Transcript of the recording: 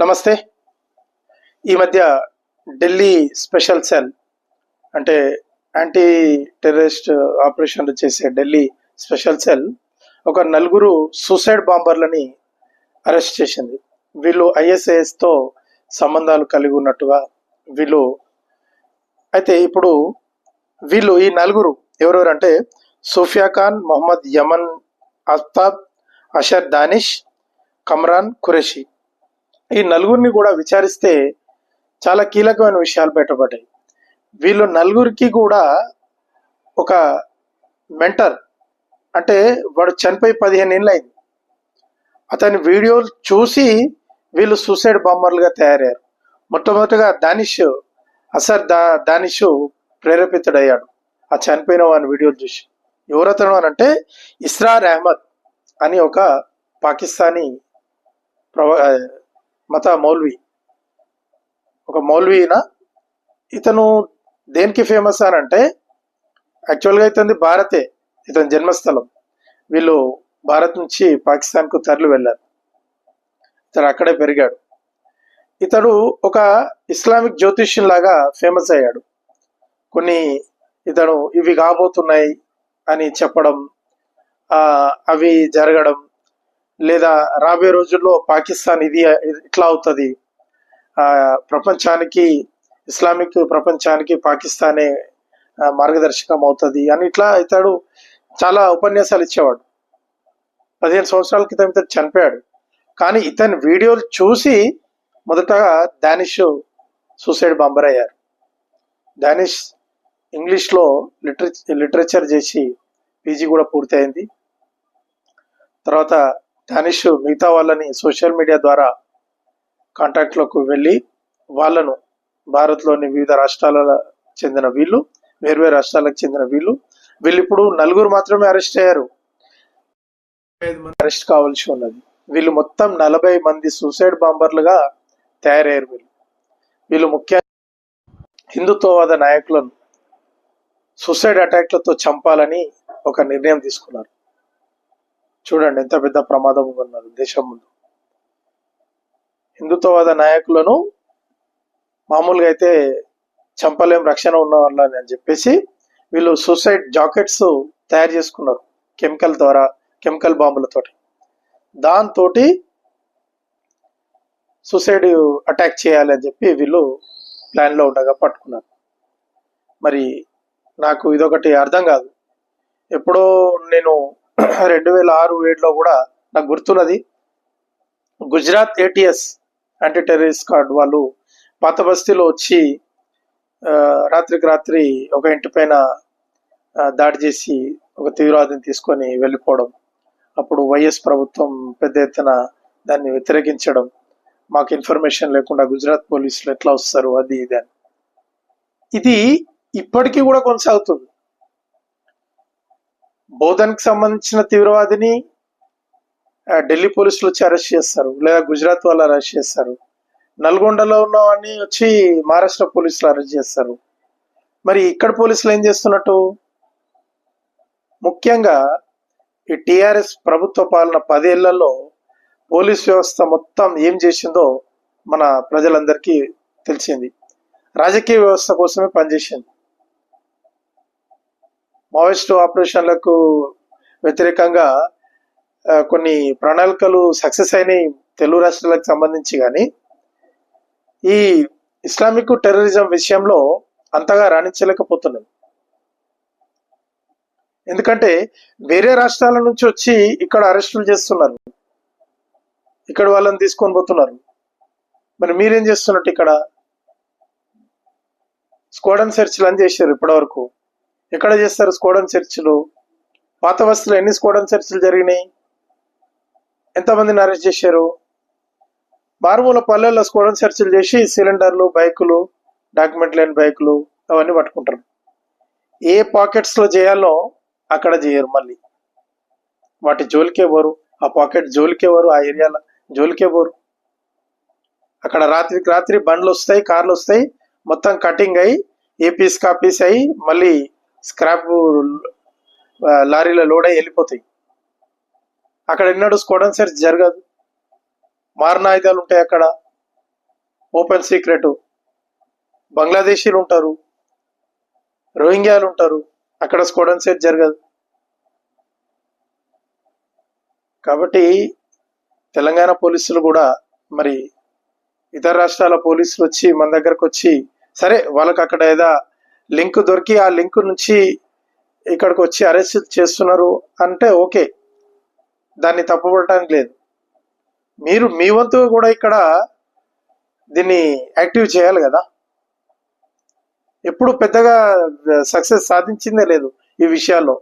నమస్తే. ఈ మధ్య ఢిల్లీ స్పెషల్ సెల్ అంటే యాంటీ టెర్రరిస్ట్ ఆపరేషన్లు చేసే ఢిల్లీ స్పెషల్ సెల్ ఒక నలుగురు సూసైడ్ బాంబర్లని అరెస్ట్ చేసింది. వీళ్ళు ఐఎస్ఐఎస్తో సంబంధాలు కలిగి ఉన్నట్టుగా వీళ్ళు అయితే ఇప్పుడు వీళ్ళు ఈ నలుగురు ఎవరెవరు అంటే సోఫియా ఖాన్ మొహమ్మద్ యమన్ అఫ్తాబ్ అషర్ దానిష్ కమ్రాన్ ఖురేషి. ఈ నలుగురిని కూడా విచారిస్తే చాలా కీలకమైన విషయాలు బయటపడ్డాయి. వీళ్ళు నలుగురికి కూడా ఒక మెంటర్ అంటే వాడు చనిపోయి పదిహేను ఏళ్ళు అయింది అతని వీడియోలు చూసి వీళ్ళు సూసైడ్ బాంబర్లుగా తయారయ్యారు. మొట్టమొదటిగా దానిష్ అసర్ దా దానిష్ ప్రేరేపితుడయ్యాడు. ఆ చనిపోయిన వాని వీడియోలు చూసి. ఎవరతను అని అంటే ఇస్రార్ అహ్మద్ అని ఒక పాకిస్తానీ ప్రవ మత మౌల్వి. ఒక మౌల్వీన? ఇతను దేనికి ఫేమస్ అని అంటే యాక్చువల్గా ఇతని భారతే ఇతని జన్మస్థలం. వీళ్ళు భారత్ నుంచి పాకిస్తాన్కు తరలి వెళ్ళారు. ఇతను అక్కడే పెరిగాడు. ఇతడు ఒక ఇస్లామిక్ జ్యోతిష్యులాగా ఫేమస్ అయ్యాడు. కొన్ని ఇతను ఇవి కాబోతున్నాయి అని చెప్పడం అవి జరగడం లేదా రాబోయే రోజుల్లో పాకిస్తాన్ ఇది ఇట్లా అవుతుంది. ప్రపంచానికి ఇస్లామిక్ ప్రపంచానికి పాకిస్తానే మార్గదర్శకం అవుతుంది అని ఇట్లా ఇతడు చాలా ఉపన్యాసాలు ఇచ్చేవాడు. పదిహేను సంవత్సరాల క్రితం ఇతను చనిపోయాడు. కానీ ఇతని వీడియోలు చూసి మొదటగా డానిష్ సూసైడ్ బాంబర్ అయ్యారు. డానిష్ ఇంగ్లీష్లో లిటరే లిటరేచర్ చేసి పీజీ కూడా పూర్తయింది. తర్వాత డానిష్ మిగతా వాళ్ళని సోషల్ మీడియా ద్వారా కాంటాక్ట్లోకి వెళ్ళి వాళ్ళను భారత్లోని వివిధ రాష్ట్రాల చెందిన వీళ్ళు వేర్వేరు రాష్ట్రాలకు చెందిన వీళ్ళు వీళ్ళు ఇప్పుడు నలుగురు మాత్రమే అరెస్ట్ అయ్యారు. అరెస్ట్ కావాల్సి ఉన్నది. వీళ్ళు మొత్తం నలభై మంది సూసైడ్ బాంబర్లుగా తయారయ్యారు వీళ్ళు. వీళ్ళు ముఖ్య హిందుత్వవాద నాయకులను సూసైడ్ అటాక్లతో చంపాలని ఒక నిర్ణయం తీసుకున్నారు. చూడండి ఎంత పెద్ద ప్రమాదం ఉన్నారు దేశం ముందు. హిందుత్వవాద నాయకులను మామూలుగా అయితే చంపలేం రక్షణ ఉన్న వాళ్ళని అని చెప్పేసి వీళ్ళు సూసైడ్ జాకెట్స్ తయారు చేసుకున్నారు కెమికల్ ద్వారా కెమికల్ బాంబులతోటి దాంతో సూసైడ్ అటాక్ చేయాలి అని చెప్పి వీళ్ళు ప్లాన్లో ఉండగా పట్టుకున్నారు. మరి నాకు ఇదొకటి అర్థం కాదు. ఎప్పుడో నేను రెండు వేల ఆరు ఏడులో కూడా నాకు గుర్తున్నది. Gujarat ATS anti terrorist card వాళ్ళు పాత బస్తీలో వచ్చి రాత్రికి రాత్రి ఒక ఇంటి పైన దాడి చేసి ఒక తీవ్రవాదిని తీసుకొని వెళ్ళిపోవడం. అప్పుడు వైఎస్ ప్రభుత్వం పెద్ద ఎత్తున దాన్ని వ్యతిరేకించడం. మాకు ఇన్ఫర్మేషన్ లేకుండా గుజరాత్ పోలీసులు ఎట్లా వస్తారు అది ఇది అని. ఇది ఇప్పటికీ కూడా కొనసాగుతుంది. బోధన్కి సంబంధించిన తీవ్రవాదిని ఢిల్లీ పోలీసులు వచ్చి అరెస్ట్ చేస్తారు. లేదా గుజరాత్ వాళ్ళు అరెస్ట్ చేస్తారు. నల్గొండలో ఉన్నవాడిని వచ్చి మహారాష్ట్ర పోలీసులు అరెస్ట్ చేస్తారు. మరి ఇక్కడ పోలీసులు ఏం చేస్తున్నట్టు? ముఖ్యంగా ఈ టిఆర్ఎస్ ప్రభుత్వ పాలన పదేళ్ళలో పోలీస్ వ్యవస్థ మొత్తం ఏం చేసిందో మన ప్రజలందరికీ తెలిసింది. రాజకీయ వ్యవస్థ కోసమే పనిచేసింది. మావోయిస్టు ఆపరేషన్లకు వ్యతిరేకంగా కొన్ని ప్రణాళికలు సక్సెస్ అయినాయి తెలుగు రాష్ట్రాలకు సంబంధించి కానీ ఈ ఇస్లామిక్ టెర్రరిజం విషయంలో అంతగా రాణించలేకపోతున్నది ఎందుకంటే వేరే రాష్ట్రాల నుంచి వచ్చి ఇక్కడ అరెస్టులు చేస్తున్నారు. ఇక్కడ వాళ్ళని తీసుకొని పోతున్నారు. మరి మీరేం చేస్తున్నట్టు ఇక్కడ? స్కోడన్ సెర్చ్లు అని చేశారు ఇప్పటివరకు. ఎక్కడ చేస్తారు స్కోడన్ సెర్చ్లు పాత వస్తువులు ఎన్ని స్కోడన్ చర్చలు జరిగినాయి? ఎంతమందిని అరెస్ట్ చేశారు? మారుమూల పల్లెల్లో స్కోడన్ సెర్చ్లు చేసి సిలిండర్లు బైకులు డాక్యుమెంట్ లేని బైకులు అవన్నీ పట్టుకుంటారు. ఏ పాకెట్స్లో చేయాలో అక్కడ చేయరు మళ్ళీ. వాటి జోలికే పోరు. ఆ పాకెట్ జోలికే పోరు. ఆ ఏరియాలో జోలికే పోరు. అక్కడ రాత్రికి రాత్రి బండ్లు వస్తాయి కార్లు వస్తాయి. మొత్తం కటింగ్ అయ్యి ఏ పీస్ కాపీస్ అయ్యి మళ్ళీ స్క్రాప్ లారీలో లోడై వెళ్ళిపోతాయి. అక్కడ ఎన్నడూ స్కోడన్ సెర్చ్ జరగదు. మారణాయుధాలు ఉంటాయి అక్కడ. Open secret. బంగ్లాదేశీలు ఉంటారు. రోహింగ్యాలు ఉంటారు. అక్కడ స్కోడన్ సెట్ జరగదు. కాబట్టి తెలంగాణ పోలీసులు కూడా మరి ఇతర రాష్ట్రాల పోలీసులు వచ్చి మన దగ్గరకు వచ్చి సరే వాళ్ళకి అక్కడ ఏదో లింక్ దొరికి ఆ లింక్ నుంచి ఇక్కడికి వచ్చి అరెస్ట్ చేస్తున్నారు అంటే ఓకే. దాన్ని తప్పుపడటానికి లేదు. మీరు మీ వంతు కూడా ఇక్కడ దీన్ని యాక్టివ్ చేయాలి కదా. ఎప్పుడు పెద్దగా సక్సెస్ సాధించిందే లేదు ఈ విషయాల్లో.